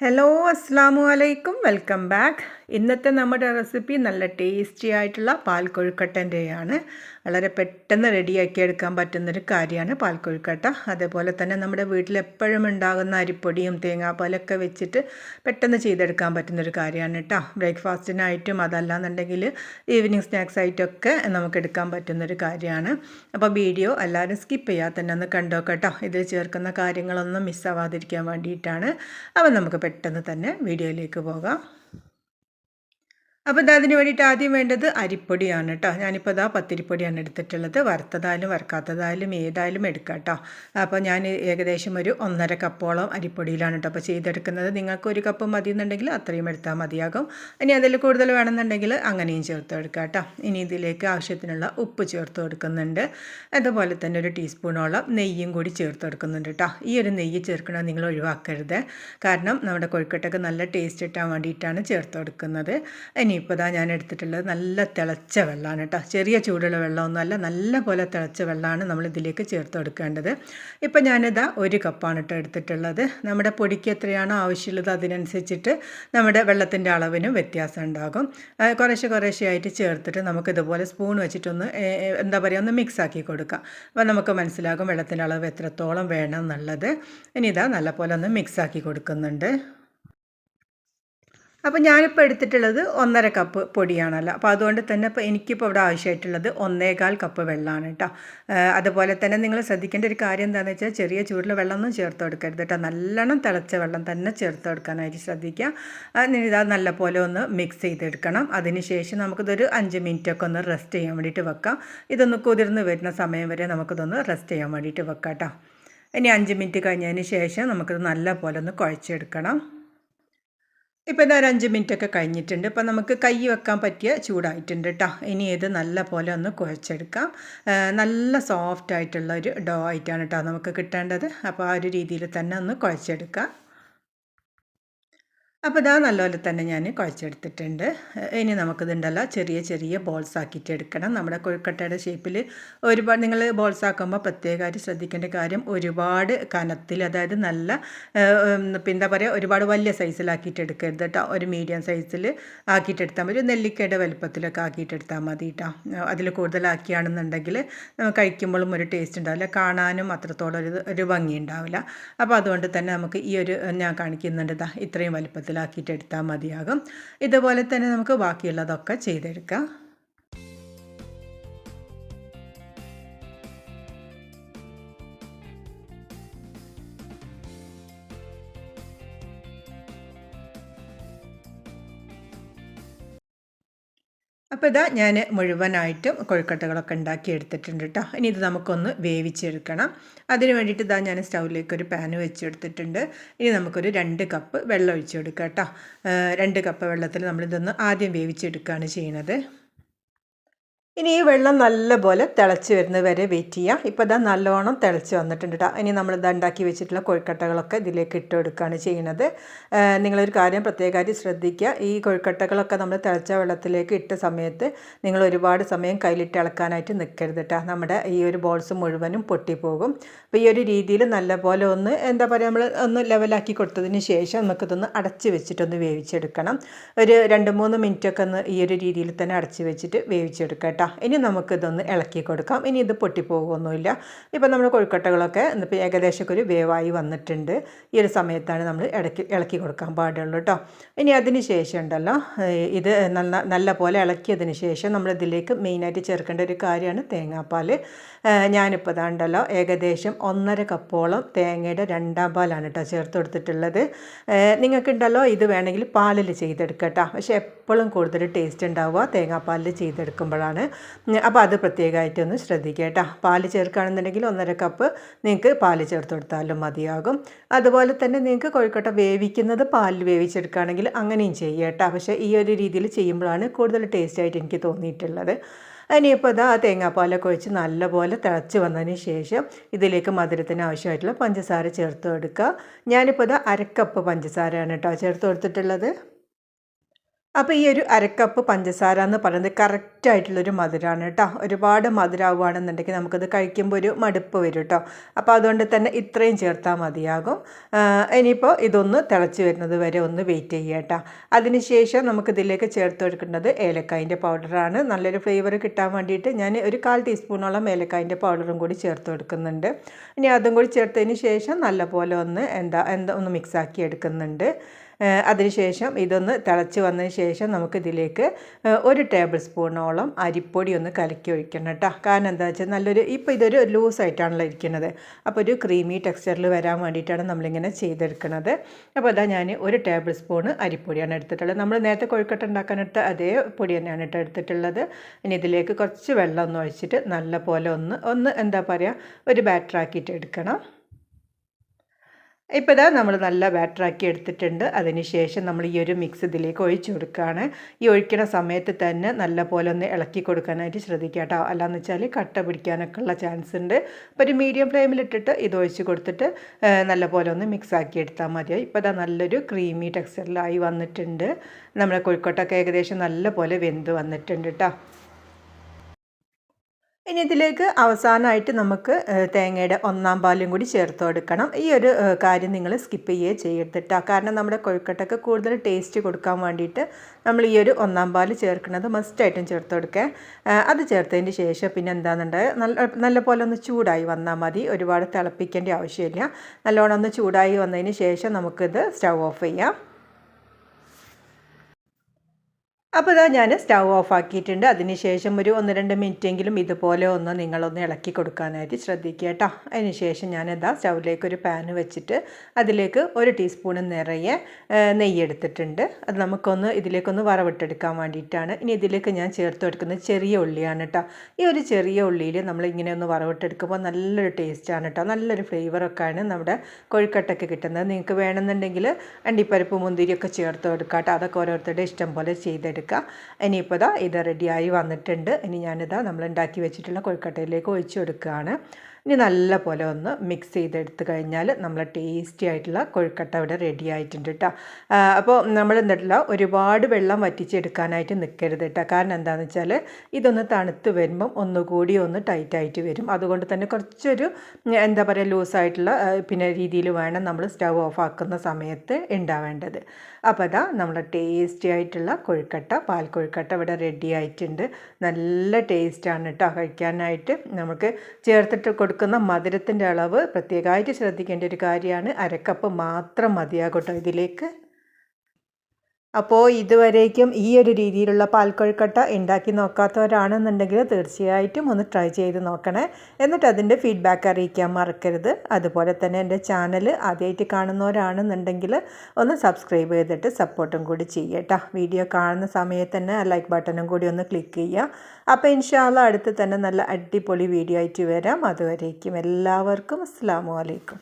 Hello അസ്സാം വലൈക്കും welcome back ഇന്നത്തെ നമ്മുടെ റെസിപ്പി നല്ല ടേസ്റ്റി ആയിട്ടുള്ള പാൽക്കൊഴുക്കട്ടന്റെയാണ്. വളരെ പെട്ടെന്ന് റെഡിയാക്കി എടുക്കാൻ പറ്റുന്നൊരു കാര്യമാണ് പാൽക്കൊഴുക്കട്ട. അതേപോലെ തന്നെ നമ്മുടെ വീട്ടിൽ എപ്പോഴും ഉണ്ടാകുന്ന അരിപ്പൊടിയും തേങ്ങാപ്പാലൊക്കെ വെച്ചിട്ട് പെട്ടെന്ന് ചെയ്തെടുക്കാൻ പറ്റുന്നൊരു കാര്യമാണ് കേട്ടോ. ബ്രേക്ക്ഫാസ്റ്റിനായിട്ടും അതല്ലാന്നുണ്ടെങ്കിൽ ഈവനിങ് സ്നാക്സ് ആയിട്ടൊക്കെ നമുക്ക് എടുക്കാൻ പറ്റുന്നൊരു കാര്യമാണ്. അപ്പോൾ വീഡിയോ എല്ലാവരും സ്കിപ്പ് ചെയ്യാതെ തന്നെ ഒന്ന് കണ്ടോ കേട്ടോ. ഇതിൽ ചേർക്കുന്ന കാര്യങ്ങളൊന്നും മിസ്സാവാതിരിക്കാൻ വേണ്ടിയിട്ടാണ്. അപ്പോൾ നമുക്ക് പെട്ടെന്ന് തന്നെ വീഡിയോയിലേക്ക് പോകാം. അപ്പോൾ ഇത് അതിന് വേണ്ടിയിട്ട് ആദ്യം വേണ്ടത് അരിപ്പൊടിയാണ് കേട്ടോ. ഞാനിപ്പോൾ ഇതാ പത്തിരിപ്പൊടിയാണ് എടുത്തിട്ടുള്ളത്. വറുത്തതായാലും വറുക്കാത്തതായാലും ഏതായാലും എടുക്കാം കേട്ടോ. അപ്പോൾ ഞാൻ ഏകദേശം ഒരു ഒന്നര കപ്പോളം അരിപ്പൊടിയിലാണ് കേട്ടോ അപ്പോൾ ചെയ്തെടുക്കുന്നത്. നിങ്ങൾക്ക് ഒരു കപ്പ് മതി എന്നുണ്ടെങ്കിൽ അത്രയും എടുത്താൽ മതിയാകും. ഇനി അതിൽ കൂടുതൽ വേണമെന്നുണ്ടെങ്കിൽ അങ്ങനെയും ചേർത്ത് എടുക്കാം കേട്ടോ. ഇനി ഇതിലേക്ക് ആവശ്യത്തിനുള്ള ഉപ്പ് ചേർത്ത് കൊടുക്കുന്നുണ്ട്. അതുപോലെ തന്നെ ഒരു ടീസ്പൂണോളം നെയ്യും കൂടി ചേർത്ത് കൊടുക്കുന്നുണ്ട് കേട്ടോ. ഈ ഒരു നെയ്യ് ചേർക്കണത് നിങ്ങൾ ഒഴിവാക്കരുത്. കാരണം നമ്മുടെ കൊഴുക്കട്ടൊക്കെ നല്ല ടേസ്റ്റ് കിട്ടാൻ വേണ്ടിയിട്ടാണ് ചേർത്ത് കൊടുക്കുന്നത്. ഇനി ഇനിയിപ്പോൾ ഇതാ ഞാൻ എടുത്തിട്ടുള്ളത് നല്ല തിളച്ച വെള്ളമാണ് കേട്ടോ. ചെറിയ ചൂടുള്ള വെള്ളമൊന്നും അല്ല നല്ല പോലെ തിളച്ച വെള്ളമാണ് നമ്മൾ ഇതിലേക്ക് ചേർത്ത് കൊടുക്കേണ്ടത്. ഇപ്പം ഞാനിതാ ഒരു കപ്പാണ് കേട്ടോ എടുത്തിട്ടുള്ളത്. നമ്മുടെ പൊടിക്ക് എത്രയാണോ ആവശ്യമുള്ളത് അതിനനുസരിച്ചിട്ട് നമ്മുടെ വെള്ളത്തിന്റെ അളവിനും വ്യത്യാസം ഉണ്ടാകും. കുറേശ്ശെ കുറേശ്ശെ ആയിട്ട് ചേർത്തിട്ട് നമുക്ക് ഇതുപോലെ സ്പൂൺ വെച്ചിട്ടൊന്ന് എന്താ പറയുക ഒന്ന് മിക്സ് ആക്കി കൊടുക്കാം. അപ്പോൾ നമുക്ക് മനസ്സിലാകും വെള്ളത്തിന്റെ അളവ് എത്രത്തോളം വേണം എന്നുള്ളത്. ഇനി ഇതാ നല്ലപോലെ ഒന്ന് മിക്സ് ആക്കി കൊടുക്കുന്നുണ്ട്. അപ്പോൾ ഞാനിപ്പോൾ എടുത്തിട്ടുള്ളത് ഒന്നര കപ്പ് പൊടിയാണല്ലോ. അപ്പോൾ അതുകൊണ്ട് തന്നെ ഇപ്പോൾ എനിക്കിപ്പോൾ ഇവിടെ ആവശ്യമായിട്ടുള്ളത് ഒന്നേകാൽ കപ്പ് വെള്ളമാണ് കേട്ടോ അതുപോലെ തന്നെ നിങ്ങൾ ശ്രദ്ധിക്കേണ്ട ഒരു കാര്യം എന്താണെന്ന് വെച്ചാൽ ചെറിയ ചൂടിൽ വെള്ളമൊന്നും ചേർത്ത് കൊടുക്കരുത് കേട്ടോ നല്ലോണം തിളച്ച വെള്ളം തന്നെ ചേർത്ത് കൊടുക്കാനായിട്ട് ശ്രദ്ധിക്കുക. ഇതാ നല്ല പോലെ ഒന്ന് മിക്സ് ചെയ്തെടുക്കണം. അതിന് ശേഷം നമുക്കിതൊരു അഞ്ച് മിനിറ്റൊക്കെ ഒന്ന് റെസ്റ്റ് ചെയ്യാൻ വേണ്ടിയിട്ട് വെക്കാം. ഇതൊന്ന് കുതിർന്ന് വരുന്ന സമയം വരെ നമുക്കിതൊന്ന് റെസ്റ്റ് ചെയ്യാൻ വേണ്ടിയിട്ട് വെക്കാം കേട്ടോ ഇനി അഞ്ച് മിനിറ്റ് കഴിഞ്ഞതിന് ശേഷം നമുക്കിത് നല്ല പോലെ ഒന്ന് കുഴച്ചെടുക്കണം. ഇപ്പോൾ ഇതാ ഒരു അഞ്ച് മിനിറ്റൊക്കെ കഴിഞ്ഞിട്ടുണ്ട്. ഇപ്പോൾ നമുക്ക് കൈ വെക്കാൻ പറ്റിയ ചൂടായിട്ടുണ്ട് കേട്ടോ ഇനി ഇത് നല്ല പോലെ ഒന്ന് കുഴച്ചെടുക്കാം. നല്ല സോഫ്റ്റ് ആയിട്ടുള്ള ഒരു ഡോ ആയിട്ടാണ് കേട്ടോ നമുക്ക് കിട്ടേണ്ടത്. അപ്പോൾ ആ ഒരു രീതിയിൽ തന്നെ ഒന്ന് കുഴച്ചെടുക്കാം. അപ്പോൾ ഇതാ നല്ലപോലെ തന്നെ ഞാൻ കുഴച്ചെടുത്തിട്ടുണ്ട്. ഇനി നമുക്കിതുണ്ടല്ലോ ചെറിയ ചെറിയ ബോൾസ് ആക്കിയിട്ട് എടുക്കണം. നമ്മുടെ കൊഴുക്കട്ടയുടെ ഷേപ്പിൽ ഒരുപാട് നിങ്ങൾ ബോൾസ് ആക്കുമ്പോൾ പ്രത്യേകമായിട്ട് ശ്രദ്ധിക്കേണ്ട കാര്യം ഒരുപാട് കനത്തിൽ അതായത് നല്ല എന്താ പറയുക ഒരുപാട് വലിയ സൈസിലാക്കിയിട്ട് എടുക്കരുത് കേട്ടോ. ഒരു മീഡിയം സൈസിൽ ആക്കിയിട്ട് എടുത്താൽ മതി. ഒരു നെല്ലിക്കയുടെ വലുപ്പത്തിലൊക്കെ ആക്കിയിട്ട് എടുത്താൽ മതി കേട്ടോ. അതിൽ കൂടുതലാക്കിയാണെന്നുണ്ടെങ്കിൽ കഴിക്കുമ്പോഴും ഒരു ടേസ്റ്റ് ഉണ്ടാവില്ല. കാണാനും അത്രത്തോളം ഒരു ഒരു ഭംഗി ഉണ്ടാവില്ല. അപ്പോൾ അതുകൊണ്ട് തന്നെ നമുക്ക് ഈ ഒരു ഞാൻ കാണിക്കുന്നുണ്ട് ഇത്രയും വലുപ്പത്തിൽ മനസ്സിലാക്കിയിട്ട് എടുത്താൽ മതിയാകും. ഇതുപോലെ തന്നെ നമുക്ക് ബാക്കിയുള്ളതൊക്കെ ചെയ്തെടുക്കാം. അപ്പോൾ ഇതാ ഞാൻ മുഴുവനായിട്ടും കൊഴുക്കട്ടകളൊക്കെ ഉണ്ടാക്കി എടുത്തിട്ടുണ്ട് കേട്ടോ ഇനി ഇത് നമുക്കൊന്ന് വേവിച്ചെടുക്കണം. അതിന് വേണ്ടിയിട്ട് ഇതാ ഞാൻ സ്റ്റൗവിലേക്ക് ഒരു പാന് വെച്ചെടുത്തിട്ടുണ്ട്. ഇനി നമുക്കൊരു രണ്ട് കപ്പ് വെള്ളം ഒഴിച്ചെടുക്കാം കേട്ടോ രണ്ട് കപ്പ് വെള്ളത്തിൽ നമ്മളിതൊന്ന് ആദ്യം വേവിച്ചെടുക്കുകയാണ് ചെയ്യുന്നത് ഇനി ഈ വെള്ളം നല്ലപോലെ തിളച്ച് വരുന്നത് വരെ വെയിറ്റ് ചെയ്യുക ഇപ്പോൾ ഇതാ നല്ലോണം തിളച്ച് വന്നിട്ടുണ്ട് കേട്ടോ ഇനി നമ്മൾ ഇതാ ഉണ്ടാക്കി വെച്ചിട്ടുള്ള കൊഴുക്കട്ടകളൊക്കെ ഇതിലേക്ക് ഇട്ട് കൊടുക്കുകയാണ് ചെയ്യുന്നത് നിങ്ങളൊരു കാര്യം പ്രത്യേകമായിട്ട് ശ്രദ്ധിക്കുക ഈ കൊഴുക്കട്ടകളൊക്കെ നമ്മൾ തിളച്ച വെള്ളത്തിലേക്ക് ഇട്ട സമയത്ത് നിങ്ങൾ ഒരുപാട് സമയം കയ്യിലിട്ട് ഇളക്കാനായിട്ട് നിൽക്കരുത് കേട്ടോ നമ്മുടെ ഈ ഒരു ബോൾസ് മുഴുവനും പൊട്ടിപ്പോകും. അപ്പോൾ ഈ ഒരു രീതിയിൽ നല്ലപോലെ ഒന്ന് എന്താ പറയുക നമ്മൾ ഒന്ന് ലെവലാക്കി കൊടുത്തതിന് ശേഷം നമുക്കിതൊന്ന് അടച്ച് വെച്ചിട്ടൊന്ന് വേവിച്ചെടുക്കണം. ഒരു രണ്ട് മൂന്ന് മിനിറ്റൊക്കെ ഒന്ന് ഈ ഒരു രീതിയിൽ തന്നെ അടച്ച് വെച്ചിട്ട് വേവിച്ചെടുക്കാം കേട്ടോ കേട്ടോ ഇനി നമുക്കിതൊന്ന് ഇളക്കി കൊടുക്കാം. ഇനി ഇത് പൊട്ടിപ്പോകുമൊന്നുമില്ല. ഇപ്പോൾ നമ്മുടെ കൊഴുക്കട്ടകളൊക്കെ ഇപ്പോൾ ഏകദേശമൊക്കെ ഒരു വേവായി വന്നിട്ടുണ്ട്. ഈ ഒരു സമയത്താണ് നമ്മൾ ഇടയ്ക്ക് ഇളക്കി കൊടുക്കാൻ പാടുള്ളൂ കേട്ടോ. ഇനി അതിന് ശേഷം ഉണ്ടല്ലോ ഇത് നല്ല നല്ല പോലെ ഇളക്കിയതിന് ശേഷം നമ്മളിതിലേക്ക് മെയിനായിട്ട് ചേർക്കേണ്ട ഒരു കാര്യമാണ് തേങ്ങാപ്പാൽ ഞാനിപ്പോൾ ഇതാണ്ടല്ലോ ഏകദേശം ഒന്നര കപ്പോളം തേങ്ങയുടെ രണ്ടാം പാലാണ് കേട്ടോ ചേർത്ത് കൊടുത്തിട്ടുള്ളത്. നിങ്ങൾക്കുണ്ടല്ലോ ഇത് വേണമെങ്കിൽ പാലിൽ ചെയ്തെടുക്കട്ടോ പക്ഷേ എപ്പോഴും കൂടുതൽ ടേസ്റ്റ് ഉണ്ടാവുക തേങ്ങാപ്പാലിൽ ചെയ്തെടുക്കുമ്പോഴാണ്. അപ്പോൾ അത് പ്രത്യേകമായിട്ടൊന്ന് ശ്രദ്ധിക്കുക കേട്ടോ. പാൽ ചേർക്കുകയാണെന്നുണ്ടെങ്കിൽ ഒന്നര കപ്പ് നിങ്ങൾക്ക് പാൽ ചേർത്ത് കൊടുത്താലും മതിയാകും. അതുപോലെ തന്നെ നിങ്ങൾക്ക് കോഴിക്കോട്ട വേവിക്കുന്നത് പാലിൽ വേവിച്ചെടുക്കുകയാണെങ്കിൽ അങ്ങനെയും ചെയ്യുക കേട്ടോ. പക്ഷേ ഈ ഒരു രീതിയിൽ ചെയ്യുമ്പോഴാണ് കൂടുതൽ ടേസ്റ്റ് ആയിട്ട് എനിക്ക് തോന്നിയിട്ടുള്ളത്. ഇനിയിപ്പോൾ ഇതാ തേങ്ങാപ്പാലൊക്കെ ഒഴിച്ച് നല്ലപോലെ തിളച്ച് വന്നതിന് ശേഷം ഇതിലേക്ക് മധുരത്തിന് ആവശ്യമായിട്ടുള്ള പഞ്ചസാര ചേർത്ത് കൊടുക്കുക. ഞാനിപ്പോൾ ഇത് അരക്കപ്പ് പഞ്ചസാരയാണ് കേട്ടോ ചേർത്ത് കൊടുത്തിട്ടുള്ളത്. അപ്പോൾ ഈ ഒരു അരക്കപ്പ് പഞ്ചസാര എന്ന് പറയുന്നത് കറക്റ്റായിട്ടുള്ളൊരു മധുരമാണ് കേട്ടോ. ഒരുപാട് മധുരമാവുകയാണെന്നുണ്ടെങ്കിൽ നമുക്കത് കഴിക്കുമ്പോൾ ഒരു മടുപ്പ് വരും കേട്ടോ. അപ്പോൾ അതുകൊണ്ട് തന്നെ ഇത്രയും ചേർത്താൽ മതിയാകും. ഇനിയിപ്പോൾ ഇതൊന്ന് തിളച്ച് വരുന്നത് വരെ ഒന്ന് വെയിറ്റ് ചെയ്യുക കേട്ടോ. അതിനുശേഷം നമുക്കിതിലേക്ക് ചേർത്ത് കൊടുക്കേണ്ടത് ഏലക്കായിന്റെ പൗഡറാണ് നല്ലൊരു ഫ്ലേവർ കിട്ടാൻ വേണ്ടിയിട്ട് ഞാൻ ഒരു കാൽ ടീസ്പൂണോളം ഏലക്കായിന്റെ പൗഡറും കൂടി ചേർത്ത് കൊടുക്കുന്നുണ്ട്. ഇനി അതും കൂടി ചേർത്തതിന് ശേഷം നല്ലപോലെ ഒന്ന് എന്താ എന്താ ഒന്ന് മിക്സാക്കി എടുക്കുന്നുണ്ട്. അതിനുശേഷം ഇതൊന്ന് തിളച്ച് വന്നതിന് ശേഷം നമുക്കിതിലേക്ക് ഒരു ടേബിൾ സ്പൂണോളം അരിപ്പൊടി ഒന്ന് കലക്കി ഒഴിക്കണം കേട്ടോ. കാരണം എന്താ വെച്ചാൽ നല്ലൊരു ഇപ്പോൾ ഇതൊരു ലൂസായിട്ടാണല്ലോ ഇരിക്കുന്നത്. അപ്പോൾ ഒരു ക്രീമി ടെക്സ്ചറിൽ വരാൻ വേണ്ടിയിട്ടാണ് നമ്മളിങ്ങനെ ചെയ്തെടുക്കുന്നത്. അപ്പോൾ അതാ ഞാൻ ഒരു ടേബിൾ സ്പൂണ് അരിപ്പൊടിയാണ് എടുത്തിട്ടുള്ളത്. നമ്മൾ നേരത്തെ കൊഴുക്കട്ട ഉണ്ടാക്കാനെടുത്ത അതേ പൊടി തന്നെയാണ് കേട്ടോ എടുത്തിട്ടുള്ളത്. ഇനി ഇതിലേക്ക് കുറച്ച് വെള്ളം ഒന്ന് ഒഴിച്ചിട്ട് നല്ല പോലെ ഒന്ന് ഒന്ന് എന്താ പറയുക ഒരു ബാറ്ററാക്കിയിട്ട് എടുക്കണം. ഇപ്പോൾ ഇതാ നമ്മൾ നല്ല ബാറ്ററാക്കി എടുത്തിട്ടുണ്ട്. അതിന് ശേഷം നമ്മൾ ഈ ഒരു മിക്സ് ഇതിലേക്ക് ഒഴിച്ചു കൊടുക്കുകയാണ് ഈ ഒഴിക്കണ സമയത്ത് തന്നെ നല്ല പോലെ ഒന്ന് ഇളക്കി കൊടുക്കാനായിട്ട് ശ്രദ്ധിക്കുക കേട്ടോ. അല്ലാന്ന് വെച്ചാൽ കട്ട പിടിക്കാനൊക്കെ ഉള്ള ചാൻസ് ഉണ്ട്. അപ്പോൾ ഒരു മീഡിയം ഫ്ലെയിമിലിട്ടിട്ട് ഇത് ഒഴിച്ച് കൊടുത്തിട്ട് നല്ല പോലെ ഒന്ന് മിക്സ് ആക്കി എടുത്താൽ മതിയായി ഇപ്പോൾ ഇതാ നല്ലൊരു ക്രീമി ടെക്സ്ചറിലായി വന്നിട്ടുണ്ട്. നമ്മുടെ കോഴിക്കോട്ടൊക്കെ ഏകദേശം നല്ല പോലെ വെന്ത് വന്നിട്ടുണ്ട് കേട്ടോ. ഇനി ഇതിലേക്ക് അവസാനമായിട്ട് നമുക്ക് തേങ്ങയുടെ ഒന്നാം പാലും കൂടി ചേർത്ത് കൊടുക്കണം. ഈ ഒരു കാര്യം നിങ്ങൾ സ്കിപ്പ് ചെയ്യേ ചെയ്യരുതിട്ടോ കാരണം നമ്മുടെ കൊഴുക്കട്ടയ്ക്ക് കൂടുതൽ ടേസ്റ്റ് കൊടുക്കാൻ വേണ്ടിയിട്ട് നമ്മൾ ഈ ഒരു ഒന്നാം പാൽ ചേർക്കുന്നത് മസ്റ്റായിട്ടും ചേർത്ത് കൊടുക്കുക അത് ചേർത്തതിന് ശേഷം പിന്നെ എന്താണെന്നുണ്ടെങ്കിൽ നല്ല നല്ല പോലെ ഒന്ന് ചൂടായി വന്നാൽ മതി. ഒരുപാട് തിളപ്പിക്കേണ്ട ആവശ്യമില്ല. നല്ലോണം ഒന്ന് ചൂടായി വന്നതിന് ശേഷം നമുക്കിത് സ്റ്റൗ ഓഫ് ചെയ്യാം. അപ്പോൾ ഇതാ ഞാൻ സ്റ്റൗ ഓഫ് ആക്കിയിട്ടുണ്ട്. അതിനുശേഷം ഒരു ഒന്ന് രണ്ട് മിനിറ്റെങ്കിലും ഇതുപോലെ ഒന്ന് നിങ്ങളൊന്ന് ഇളക്കി കൊടുക്കാനായിട്ട് ശ്രദ്ധിക്കുക കേട്ടോ. അതിനുശേഷം ഞാനിതാ സ്റ്റൗവിലേക്ക് ഒരു പാൻ വെച്ചിട്ട് അതിലേക്ക് ഒരു ടീസ്പൂൺ നിറയെ നെയ്യ് എടുത്തിട്ടുണ്ട്. അത് നമുക്കൊന്ന് ഇതിലേക്കൊന്ന് വറവിട്ടെടുക്കാൻ വേണ്ടിയിട്ടാണ്. ഇനി ഇതിലേക്ക് ഞാൻ ചേർത്ത് കൊടുക്കുന്നത് ചെറിയ ഉള്ളിയാണ് കേട്ടോ. ഈ ഒരു ചെറിയ ഉള്ളിയിൽ നമ്മൾ ഇങ്ങനെ ഒന്ന് വറവിട്ടെടുക്കുമ്പോൾ നല്ലൊരു ടേസ്റ്റാണ് കേട്ടോ. നല്ലൊരു ഫ്ലേവറൊക്കെയാണ് നമ്മുടെ കൊഴുക്കട്ടൊക്കെ കിട്ടുന്നത്. നിങ്ങൾക്ക് വേണമെന്നുണ്ടെങ്കിൽ അണ്ടിപ്പരിപ്പ് മുന്തിരിയൊക്കെ ചേർത്ത് കൊടുക്കാം കേട്ടോ. അതൊക്കെ ഓരോരുത്തരുടെ ഇഷ്ടം പോലെ ചെയ്തെടുക്കാം. എടുക്കുക ഇനിയിപ്പോൾ ഇതാ ഇത് റെഡിയായി വന്നിട്ടുണ്ട്. ഇനി ഞാനിതാ നമ്മൾ ഉണ്ടാക്കി വെച്ചിട്ടുള്ള കൊഴുക്കട്ടയിലേക്ക് ഒഴിച്ചു കൊടുക്കുകയാണ്. ഇനി നല്ല പോലെ ഒന്ന് മിക്സ് ചെയ്തെടുത്ത് കഴിഞ്ഞാൽ നമ്മൾ ടേസ്റ്റി ആയിട്ടുള്ള കൊഴുക്കട്ട ഇവിടെ റെഡി ആയിട്ടുണ്ട് കേട്ടോ അപ്പോൾ നമ്മൾ എന്തിട്ടില്ല ഒരുപാട് വെള്ളം വറ്റിച്ചെടുക്കാനായിട്ട് നിൽക്കരുത് കേട്ടോ കാരണം എന്താണെന്ന് വെച്ചാൽ ഇതൊന്ന് തണുത്ത് വരുമ്പം ഒന്നുകൂടി ഒന്ന് ടൈറ്റായിട്ട് വരും. അതുകൊണ്ട് തന്നെ കുറച്ചൊരു എന്താ പറയുക ലൂസായിട്ടുള്ള പിന്നെ രീതിയിൽ വേണം നമ്മൾ സ്റ്റവ് ഓഫ് ആക്കുന്ന സമയത്ത് ഉണ്ടാവേണ്ടത് അപ്പോൾ അതാ നമ്മുടെ ടേസ്റ്റി ആയിട്ടുള്ള കൊഴുക്കട്ട പാൽ കൊഴുക്കട്ട ഇവിടെ റെഡി ആയിട്ടുണ്ട്. നല്ല ടേസ്റ്റാണ് കേട്ടോ കഴിക്കാനായിട്ട്. നമുക്ക് ചേർത്തിട്ട് കൊടുക്കുന്ന മധുരത്തിന്റെ അളവ് പ്രത്യേകമായിട്ട് ശ്രദ്ധിക്കേണ്ട ഒരു കാര്യമാണ് അരക്കപ്പ് മാത്രം മതിയാകട്ടോ ഇതിലേക്ക്. അപ്പോൾ ഇതുവരേക്കും ഈ ഒരു രീതിയിലുള്ള പാൽക്കൊഴുക്കട്ട ഉണ്ടാക്കി നോക്കാത്തവരാണെന്നുണ്ടെങ്കിൽ തീർച്ചയായിട്ടും ഒന്ന് ട്രൈ ചെയ്ത് നോക്കണേ. എന്നിട്ട് അതിന്റെ ഫീഡ്ബാക്ക് അറിയിക്കാൻ മറക്കരുത്. അതുപോലെ തന്നെ എന്റെ ചാനൽ ആദ്യമായിട്ട് കാണുന്നവരാണെന്നുണ്ടെങ്കിൽ ഒന്ന് സബ്സ്ക്രൈബ് ചെയ്തിട്ട് സപ്പോർട്ടും കൂടി ചെയ്യട്ടോ വീഡിയോ കാണുന്ന സമയത്ത് തന്നെ ലൈക്ക് ബട്ടണും കൂടി ഒന്ന് ക്ലിക്ക് ചെയ്യുക. അപ്പോൾ ഇൻഷാല്ല അടുത്ത് തന്നെ നല്ല അടിപൊളി വീഡിയോ ആയിട്ട് വരാം. അതുവരേക്കും എല്ലാവർക്കും അസ്സാം വലൈക്കും